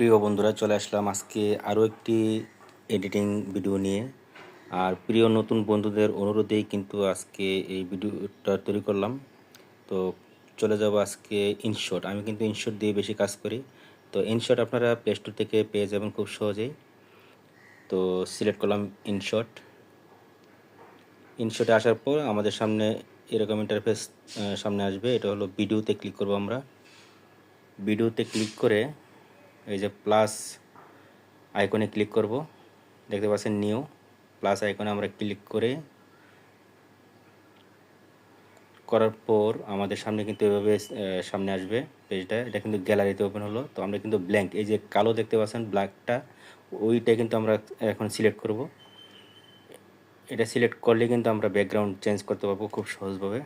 প্রিয় বন্ধুরা, চলে আসলাম আজকে আরও একটি এডিটিং ভিডিও নিয়ে। আর প্রিয় নতুন বন্ধুদের অনুরোধেই কিন্তু আজকে এই ভিডিওটা তৈরি করলাম। তো চলে যাব আজকে ইনশট আমি কিন্তু ইনশট দিয়ে বেশি কাজ করি। তো ইনশট আপনারা প্লে স্টোর থেকে পেয়ে যাবেন খুব সহজেই। তো সিলেক্ট করলাম ইনশট ইনশটে আসার পর আমাদের সামনে এরকম ইন্টারফেস সামনে আসবে। এটা হলো ভিডিওতে ক্লিক করব আমরা। ভিডিওতে ক্লিক করে এই যে প্লাস আইকনে ক্লিক করব। দেখতে পাচ্ছেন নিউ প্লাস আইকনে আমরা ক্লিক করে করার পর আমাদের সামনে কিন্তু এভাবে সামনে আসবে পেজটা এটা কিন্তু গ্যালারিতে ওপেন হলো। তো আমরা কিন্তু ব্ল্যাঙ্ক এই যে কালো দেখতে পাচ্ছেন ব্ল্যাকটা ওইটা কিন্তু আমরা এখন সিলেক্ট করব। এটা সিলেক্ট করলে কিন্তু আমরা ব্যাকগ্রাউন্ড চেঞ্জ করতে পারব খুব সহজভাবে।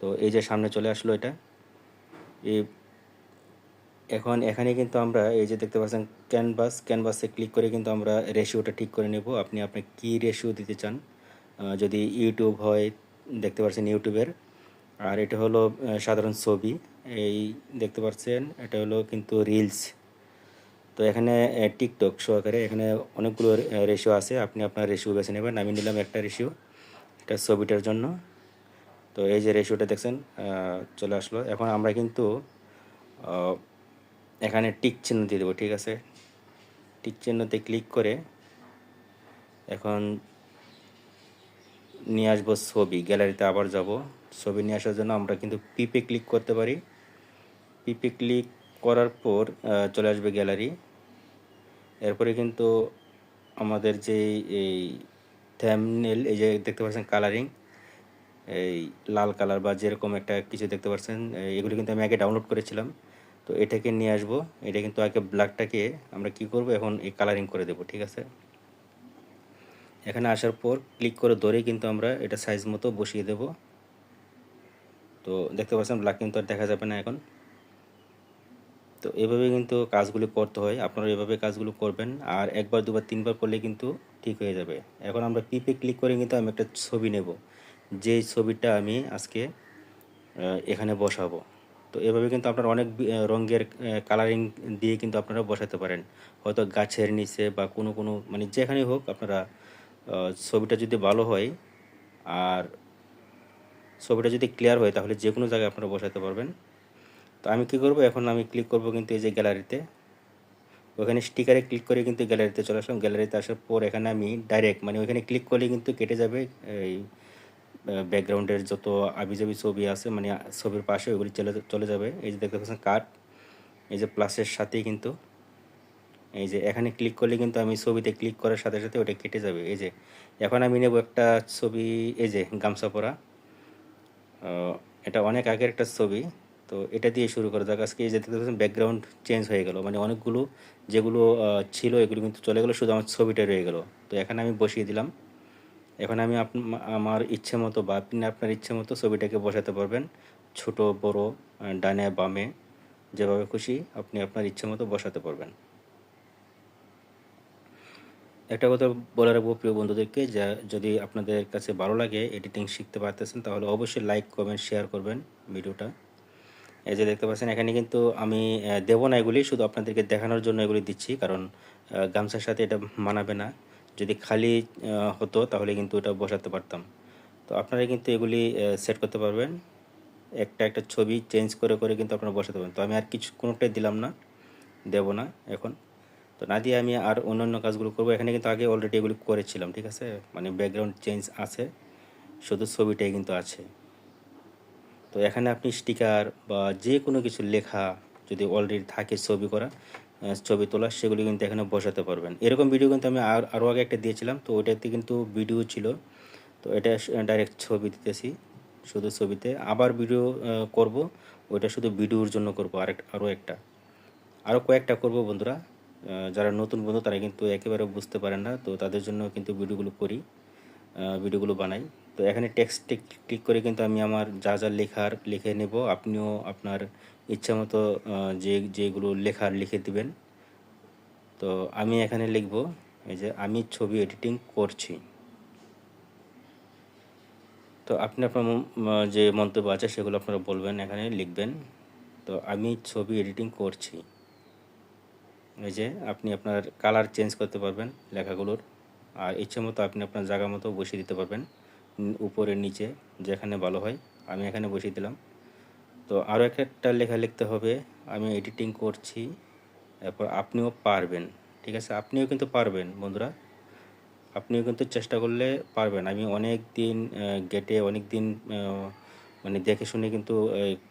তো এই যে সামনে চলে আসলো এটা। এই এখন এখানে কিন্তু আমরা এই যে দেখতে পাচ্ছেন ক্যানভাস ক্যানভাসে ক্লিক করে কিন্তু আমরা রেশিওটা ঠিক করে নেব। আপনি আপনি কী রেশিও দিতে চান? যদি ইউটিউব হয়, দেখতে পাচ্ছেন ইউটিউবের। আর এটা হলো সাধারণ ছবি। এই দেখতে পাচ্ছেন, এটা হলো কিন্তু রিলস তো এখানে টিকটক সহকারে এখানে অনেকগুলো রেশিও আছে। আপনি আপনার রেশিও বেছে নেবেন। আমি নিলাম একটা রেশিও এটা ছবিটার জন্য। তো এই যে রেশিওটা দেখছেন চলে আসলো। এখন আমরা কিন্তু এখানে টিক চিহ্ন দিয়ে দেবো, ঠিক আছে? টিক চিহ্নতে ক্লিক করে এখন নিয়ে আসব ছবি। গ্যালারিতে আবার যাব। ছবি নিয়ে আসার জন্য আমরা কিন্তু পিপে ক্লিক করতে পারি। পিপে ক্লিক করার পর চলে আসবে গ্যালারি। এরপরে কিন্তু আমাদের যে এই থ্যামনেল এই যে দেখতে পাচ্ছেন কালারিং এই লাল কালার বা যেরকম একটা কিছু দেখতে পাচ্ছেন এগুলো কিন্তু আমি আগে ডাউনলোড করেছিলাম। তো এটাকে নিয়ে আসব। এটা কিন্তু আগে ব্ল্যাকটাকে আমরা কি করব, এখন এই কালারিং করে দেবো, ঠিক আছে? এখানে আসার পর ক্লিক করে ধরেই কিন্তু আমরা এটা সাইজ মতো বসিয়ে দেব। তো দেখতে পাচ্ছেন ব্ল্যাক কিন্তু আর দেখা যাবে না এখন। তো এভাবে কিন্তু কাজগুলো করতে হয় আপনারা এভাবে কাজগুলো করবেন। আর একবার, দুবার, তিনবার করলে কিন্তু ঠিক হয়ে যাবে। এখন আমরা পিপে ক্লিক করে কিন্তু আমি একটা ছবি নেব। যে ছবিটা আমি আজকে এখানে বসাবো। তো এভাবে কিন্তু আপনারা অনেক রঙের কালারিং দিয়ে কিন্তু আপনারা বসাতে পারেন। হয়তো গাছের নিচে বা কোনো কোনো মানে যেখানেই হোক আপনারা ছবিটা যদি ভালো হয় আর ছবিটা যদি ক্লিয়ার হয় তাহলে যে কোনো জায়গায় আপনারা বসাতে পারবেন। তো আমি কি করব? এখন আমি ক্লিক করব কিন্তু এই যে গ্যালারিতে ওখানে স্টিকারে ক্লিক করে কিন্তু গ্যালারিতে চলে আসলাম। গ্যালারিতে আসার পর এখানে আমি ডাইরেক্ট মানে ওইখানে ক্লিক করলে কিন্তু কেটে যাবে এই ব্যাকগ্রাউন্ডের যত আবিজাবি ছবি আছে মানে ছবির পাশে ওইগুলি চলে চলে যাবে। এই যে দেখতে পাচ্ছেন কাট এই যে প্লাসের সাথেই কিন্তু এই যে এখানে ক্লিক করলে কিন্তু আমি ছবিতে ক্লিক করার সাথে সাথে ওটা কেটে যাবে। এই যে এখন আমি নেব একটা ছবি, এই যে গামছা পরা। এটা অনেক আগের একটা ছবি, তো এটা দিয়ে শুরু করা যাক। আজকে এই যে দেখতে পাচ্ছেন ব্যাকগ্রাউন্ড চেঞ্জ হয়ে গেল। মানে অনেকগুলো যেগুলো ছিল, এগুলো কিন্তু চলে গেলো, শুধু আমার ছবিটা রয়ে গেল। তো এখানে আমি বসিয়ে দিলাম। এখন আমি আমার ইচ্ছে মতো বা আপনি আপনার ইচ্ছে মতো ছবিটাকে বসাতে পারবেন। ছোট, বড় ডানে, বামে, যেভাবে খুশি আপনি আপনার ইচ্ছে মতো বসাতে পারবেন। একটা কথা বলে রাখব প্রিয় বন্ধুদেরকে, যা, যদি আপনাদের কাছে ভালো লাগে এডিটিং শিখতে পারতেছেন, তাহলে অবশ্যই লাইক, কমেন্ট, শেয়ার করবেন ভিডিওটা। এই যে দেখতে পাচ্ছেন, এখানে কিন্তু আমি দেবো না এগুলি, শুধু আপনাদেরকে দেখানোর জন্য এগুলি দিচ্ছি, কারণ গামছার সাথে এটা মানাবে না। যদি খালি হতো তাহলে কিন্তু এটা বসাতে পারতাম। তো আপনারা কিন্তু এগুলি সেট করতে পারবেন। একটা একটা ছবি চেঞ্জ করে করে কিন্তু আপনারা বসাতে পারবেন। তো আমি আর কিছু, কোনোটাই দিলাম না, দেব না এখন। তো না দিয়ে আমি আর অন্যান্য কাজগুলো করব। এখানে কিন্তু আগে অলরেডি এগুলি করেছিলাম, ঠিক আছে? মানে ব্যাকগ্রাউন্ড চেঞ্জ আছে, শুধু ছবিটাই কিন্তু আছে। তো এখানে আপনি স্টিকার বা যে কোনো কিছু লেখা যদি অলরেডি থাকে ছবি করা ছবি তোলা সেগুলি কিন্তু এখানে বসাতে পারবেন। এরকম ভিডিও কিন্তু আমি আর আরও আগে একটা দিয়েছিলাম, তো ওইটাতে কিন্তু ভিডিও ছিল। তো এটা ডাইরেক্ট ছবি দিতেছি, শুধু ছবিতে। আবার ভিডিও করব ওইটা শুধু ভিডিওর জন্য করব, আরেক আরও একটা। আরও কয়েকটা করব বন্ধুরা। যারা নতুন বন্ধু, তারা কিন্তু একেবারে বুঝতে পারেন না, তো তাদের জন্য কিন্তু ভিডিওগুলো করি ভিডিওগুলো বানাই। তো এখানে টেক্সটে ক্লিক করে কিন্তু আমি আমার যা যা লেখার লিখে নেব। আপনিও আপনার ইচ্ছা মতো যে, যেগুলো লেখার লিখে দিবেন। তো আমি এখানে লিখব, এই যে আমি ছবি এডিটিং করছি। তো আপনি আপনার যে মন্তব্য আছে সেগুলো আপনারা বলবেন, এখানে লিখবেন। তো আমি ছবি এডিটিং করছি। এই যে আপনি আপনার কালার চেঞ্জ করতে পারবেন লেখাগুলোর, আর ইচ্ছে মতো আপনি আপনার জায়গা মতো বসিয়ে দিতে পারবেন। উপরে নিচে, যেখানে ভালো হয়, আমি এখানে বসিয়ে দিলাম। তো আরও একটা লেখা লিখতে হবে, আমি এডিটিং করছি, এরপর আপনিও পারবেন, ঠিক আছে? আপনিও কিন্তু পারবেন, বন্ধুরা। আপনিও কিন্তু চেষ্টা করলে পারবেন। আমি অনেক দিন গেটে অনেক দিন মানে দেখে শুনে কিন্তু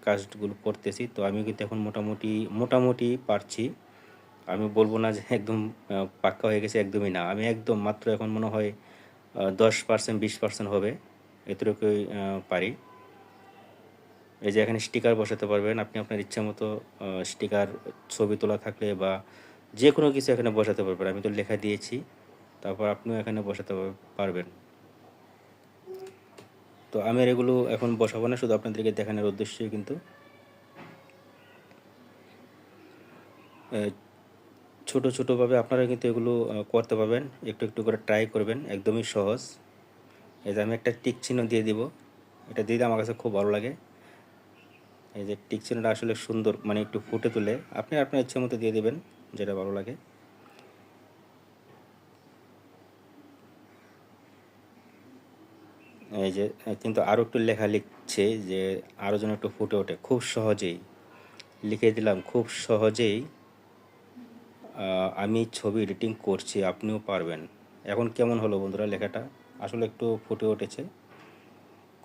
কাজগুলো করতেছি। তো আমি কিন্তু এখন মোটামুটি মোটামুটি পারছি। আমি বলব না যে একদম পাক্কা হয়ে গেছে, একদমই না। আমি একদম, মাত্র এখন মনে হয় দশ পার্সেন্ট, বিশ পার্সেন্ট হবে। এতটুকুই পারি। এই যে এখানে স্টিকার বসাতে পারবেন। আপনি আপনার ইচ্ছা মতো স্টিকার ছবি তোলা থাকলে বা যে কোনো কিছু এখানে বসাতে পারবেন। আমি তো লেখা দিয়েছি। তারপর আপনিও এখানে বসাতে পারবেন। তো আমি এগুলো এখন বসাবো না। শুধু আপনাদেরকে দেখানোর উদ্দেশ্যে কিন্তু ছোট ছোটোভাবে আপনারা কিন্তু এগুলো করতে পারবেন। একটু একটু করে ট্রাই করবেন, একদমই সহজ। এই যে আমি একটা টিক চিহ্ন দিয়ে দিব। এটা দিলে আমার কাছে খুব ভালো লাগে। এই যে টিক চিহ্নটা আসলে সুন্দর মানে একটু ফুটে তুলে আপনি আপনার ইচ্ছে মতো দিয়ে দেবেন, যেটা ভালো লাগে। এই যে কিন্তু আরও একটু লেখা লিখছে যে আরও যেন একটু ফুটে ওঠে। খুব সহজেই। লিখে দিলাম, খুব সহজেই। আমি ছবি এডিটিং করছি, আপনিও পারবেন। এখন কেমন হলো বন্ধুরা লেখাটা? আসলে একটু ফুটে উঠেছে।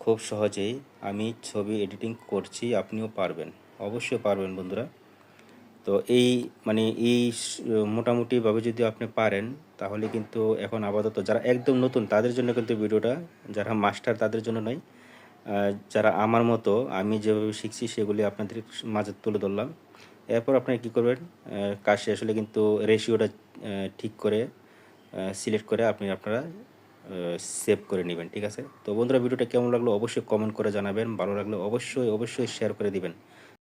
খুব সহজেই আমি ছবি এডিটিং করছি, আপনিও পারবেন। অবশ্যই পারবেন বন্ধুরা। তো এই মানে এই মোটামুটিভাবে যদি আপনি পারেন, তাহলে কিন্তু এখন আপাতত যারা একদম নতুন, তাদের জন্য কিন্তু ভিডিওটা, যারা মাস্টার তাদের জন্য নয় যারা আমার মতো আমি যেভাবে শিখছি, সেগুলি আপনাদের মাঝে তুলে ধরলাম। এরপর আপনারা কী করবেন কাশে আসলে কিন্তু রেশিওটা ঠিক করে সিলেক্ট করে আপনি আপনারা সেভ করে নেবেন, ঠিক আছে? তো বন্ধুরা, ভিডিওটা কেমন লাগল অবশ্যই কমেন্ট করে জানাবেন, ভালো লাগলে অবশ্যই অবশ্যই শেয়ার করে দিবেন।